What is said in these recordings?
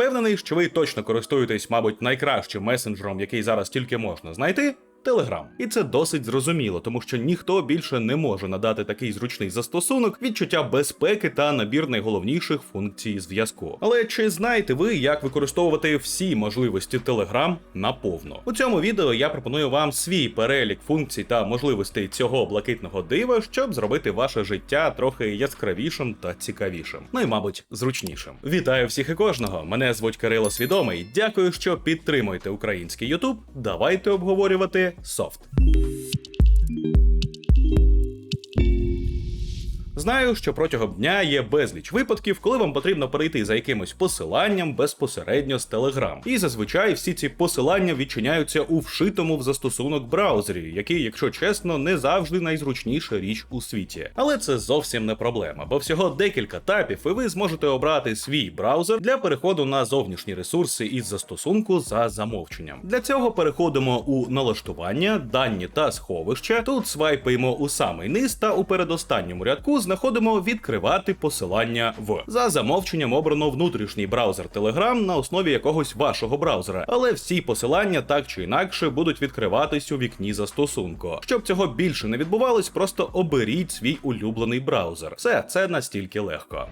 впевнений, що ви точно користуєтесь, мабуть, найкращим месенджером, який зараз тільки можна знайти. Телеграм, і це досить зрозуміло, тому що ніхто більше не може надати такий зручний застосунок, відчуття безпеки та набір найголовніших функцій зв'язку. Але чи знаєте ви, як використовувати всі можливості Telegram наповно? У цьому відео я пропоную вам свій перелік функцій та можливостей цього блакитного дива, щоб зробити ваше життя трохи яскравішим та цікавішим. Ну і мабуть, зручнішим. Вітаю всіх і кожного! Мене звуть Кирило Свідомий. Дякую, що підтримуєте український Ютуб. Давайте обговорювати софт. Знаю, що протягом дня є безліч випадків, коли вам потрібно перейти за якимось посиланням безпосередньо з Telegram. І зазвичай всі ці посилання відчиняються у вшитому в застосунок браузері, який, якщо чесно, не завжди найзручніша річ у світі. Але це зовсім не проблема, бо всього декілька тапів, і ви зможете обрати свій браузер для переходу на зовнішні ресурси із застосунку за замовченням. Для цього переходимо у налаштування, дані та сховища. Тут свайпаємо у самий низ та у передостанньому рядку знаходимо відкривати посилання в за замовченням обрано внутрішній браузер Telegram на основі якогось вашого браузера, але всі посилання так чи інакше будуть відкриватись у вікні застосунку. Щоб цього більше не відбувалось, просто оберіть свій улюблений браузер. Все це настільки легко.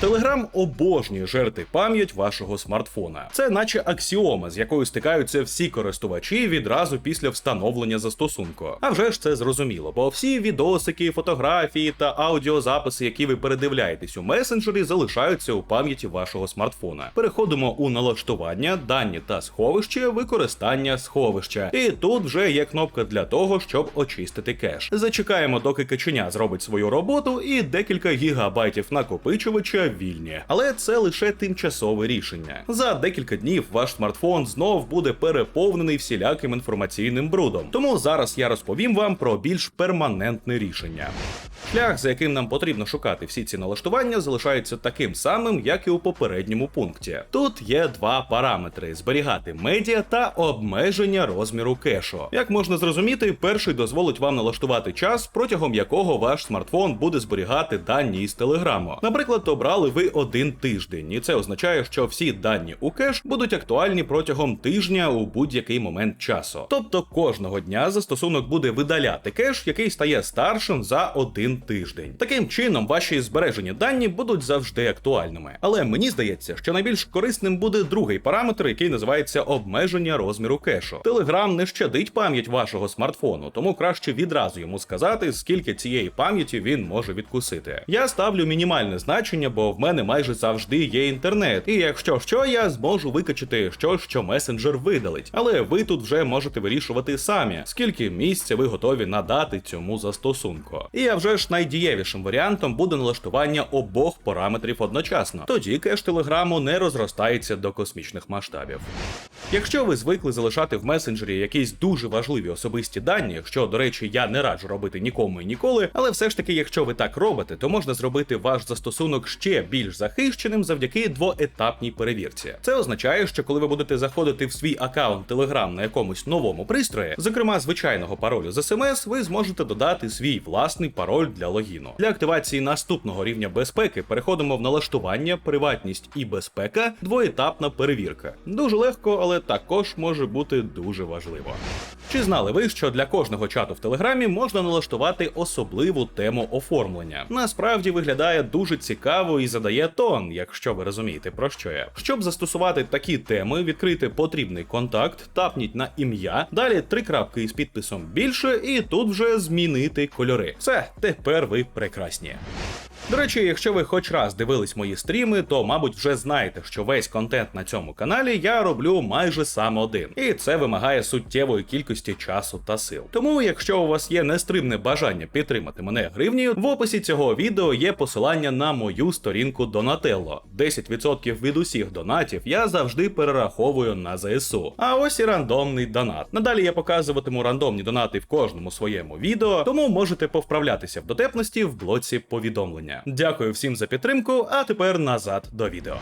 Телеграм обожнює жерти пам'ять вашого смартфона. Це наче аксіома, з якою стикаються всі користувачі відразу після встановлення застосунку. А вже ж це зрозуміло, бо всі відосики, фотографії та аудіозаписи, які ви передивляєтесь у месенджері, залишаються у пам'яті вашого смартфона. Переходимо у налаштування, дані та сховище, використання сховища. І тут вже є кнопка для того, щоб очистити кеш. Зачекаємо, доки каченя зробить свою роботу, і декілька гігабайтів накопичувача вільні. Але це лише тимчасове рішення. За декілька днів ваш смартфон знов буде переповнений всіляким інформаційним брудом. Тому зараз я розповім вам про більш перманентне рішення. Шлях, за яким нам потрібно шукати всі ці налаштування, залишається таким самим, як і у попередньому пункті. Тут є два параметри: зберігати медіа та обмеження розміру кешу. Як можна зрозуміти, перший дозволить вам налаштувати час, протягом якого ваш смартфон буде зберігати дані із телеграму. Наприклад, обрали ви один тиждень, і це означає, що всі дані у кеш будуть актуальні протягом тижня у будь-який момент часу. Тобто кожного дня застосунок буде видаляти кеш, який стає старшим за один тиждень. Таким чином, ваші збережені дані будуть завжди актуальними. Але мені здається, що найбільш корисним буде другий параметр, який називається обмеження розміру кешу. Телеграм не щадить пам'ять вашого смартфону, тому краще відразу йому сказати, скільки цієї пам'яті він може відкусити. Я ставлю мінімальне значення, бо в мене майже завжди є інтернет. І якщо що, я зможу викачати що, що месенджер видалить. Але ви тут вже можете вирішувати самі, скільки місця ви готові надати цьому застосунку. І я вже ж найдієвішим варіантом буде налаштування обох параметрів одночасно. Тоді кеш телеграму не розростається до космічних масштабів. Якщо ви звикли залишати в месенджері якісь дуже важливі особисті дані, що, до речі, я не раджу робити нікому і ніколи, але все ж таки, якщо ви так робите, то можна зробити ваш застосунок ще більш захищеним завдяки двоетапній перевірці. Це означає, що коли ви будете заходити в свій аккаунт Telegram на якомусь новому пристрої, зокрема звичайного паролю з смс, ви зможете додати свій власний пароль для логіну. Для активації наступного рівня безпеки переходимо в налаштування, приватність і безпека, двоетапна перевірка. Дуже легко, але також може бути дуже важливо. Чи знали ви, що для кожного чату в Телеграмі можна налаштувати особливу тему оформлення? Насправді виглядає дуже цікаво і задає тон, якщо ви розумієте про що я. Щоб застосувати такі теми, відкрити потрібний контакт, тапніть на ім'я, далі три крапки із підписом більше, і тут вже змінити кольори. Все, тепер ви прекрасні. До речі, якщо ви хоч раз дивились мої стріми, то мабуть вже знаєте, що весь контент на цьому каналі я роблю майже сам один, і це вимагає суттєвої кількості часу та сил. Тому, якщо у вас є нестримне бажання підтримати мене гривнею, в описі цього відео є посилання на мою сторінку Донателло. 10% від усіх донатів я завжди перераховую на ЗСУ. А ось і рандомний донат. Надалі я показуватиму рандомні донати в кожному своєму відео, тому можете повправлятися в дотепності в блоці повідомлення. Дякую всім за підтримку, а тепер назад до відео.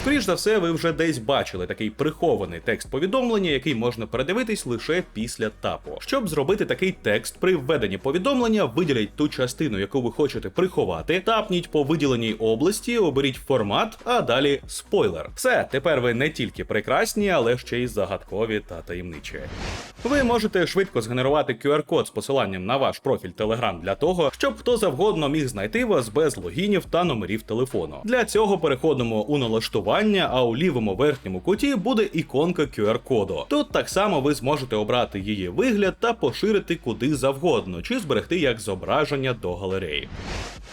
Скоріш за все, ви вже десь бачили такий прихований текст повідомлення, який можна передивитись лише після тапу. Щоб зробити такий текст при введенні повідомлення, виділіть ту частину, яку ви хочете приховати, тапніть по виділеній області, оберіть формат, а далі спойлер. Все, тепер ви не тільки прекрасні, але ще й загадкові та таємничі. Ви можете швидко згенерувати QR-код з посиланням на ваш профіль Telegram для того, щоб хто завгодно міг знайти вас без логінів та номерів телефону. Для цього переходимо у налаштування, а у лівому верхньому куті буде іконка QR-коду. Тут так само ви зможете обрати її вигляд та поширити куди завгодно, чи зберегти як зображення до галереї.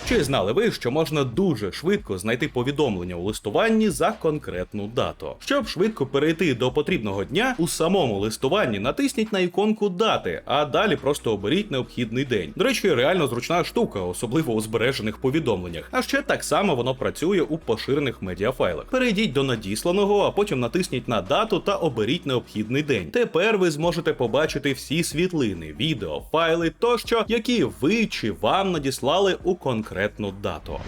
Чи знали ви, що можна дуже швидко знайти повідомлення у листуванні за конкретну дату? Щоб швидко перейти до потрібного дня, у самому листуванні натисніть на іконку дати, а далі просто оберіть необхідний день. До речі, реально зручна штука, особливо у збережених повідомленнях. А ще так само воно працює у поширених медіафайлах. Перейдіть до надісланого, а потім натисніть на дату та оберіть необхідний день. Тепер ви зможете побачити всі світлини, відео, файли тощо, які ви чи вам надіслали у конкретну дату.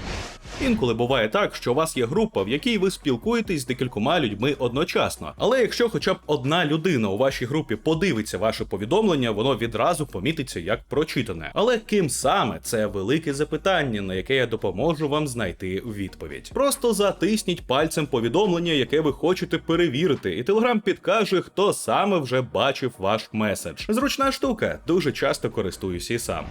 Інколи буває так, що у вас є група, в якій ви спілкуєтесь з декількома людьми одночасно. Але якщо хоча б одна людина у вашій групі подивиться ваше повідомлення, воно відразу помітиться як прочитане. Але ким саме це велике запитання, на яке я допоможу вам знайти відповідь. Просто затисніть пальцем повідомлення, яке ви хочете перевірити, і телеграм підкаже, хто саме вже бачив ваш меседж. Зручна штука, дуже часто користуюсь і сам.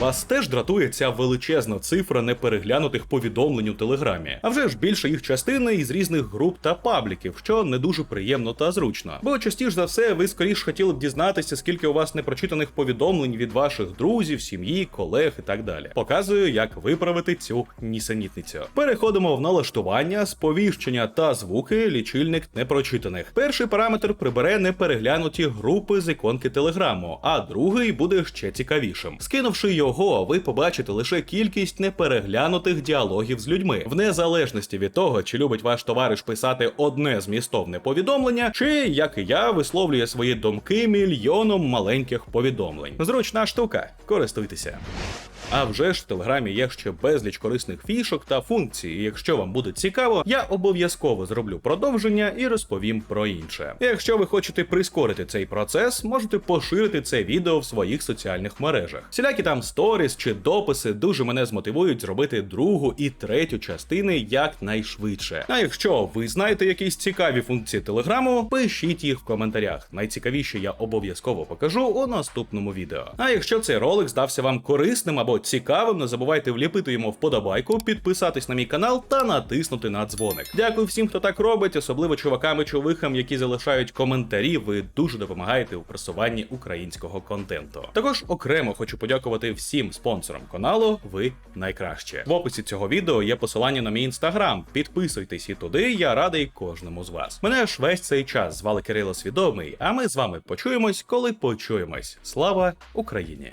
Вас теж дратує ця величезна цифра непереглянутих повідомлень у телеграмі. А вже ж більша їх частина із різних груп та пабліків, що не дуже приємно та зручно. Бо частіше за все, ви скоріш хотіли б дізнатися, скільки у вас непрочитаних повідомлень від ваших друзів, сім'ї, колег і так далі. Показую, як виправити цю нісенітницю. Переходимо в налаштування, сповіщення та звуки, лічильник непрочитаних. Перший параметр прибере непереглянуті групи з іконки телеграму, а другий буде ще цікавішим. Скинувши його, ви побачите лише кількість непереглянутих діалогів з людьми, в незалежності від того, чи любить ваш товариш писати одне змістовне повідомлення, чи як і я висловлює свої думки мільйоном маленьких повідомлень. Зручна штука, користуйтеся. А вже ж в телеграмі є ще безліч корисних фішок та функцій. Якщо вам буде цікаво, я обов'язково зроблю продовження і розповім про інше. Якщо ви хочете прискорити цей процес, можете поширити це відео в своїх соціальних мережах. Всілякі там сторіс чи дописи дуже мене змотивують зробити другу і третю частини якнайшвидше. А якщо ви знаєте якісь цікаві функції телеграму, пишіть їх в коментарях. Найцікавіші я обов'язково покажу у наступному відео. А якщо цей ролик здався вам корисним або цікавим, не забувайте вліпити йому вподобайку, підписатись на мій канал та натиснути на дзвоник. Дякую всім, хто так робить, особливо чувакам і чувихам, які залишають коментарі. Ви дуже допомагаєте у просуванні українського контенту. Також окремо хочу подякувати всім спонсорам каналу. Ви найкраще. В описі цього відео є посилання на мій інстаграм. Підписуйтесь і туди. Я радий кожному з вас. Мене ж весь цей час звали Кирило Свідомий. А ми з вами почуємось, коли почуємось. Слава Україні!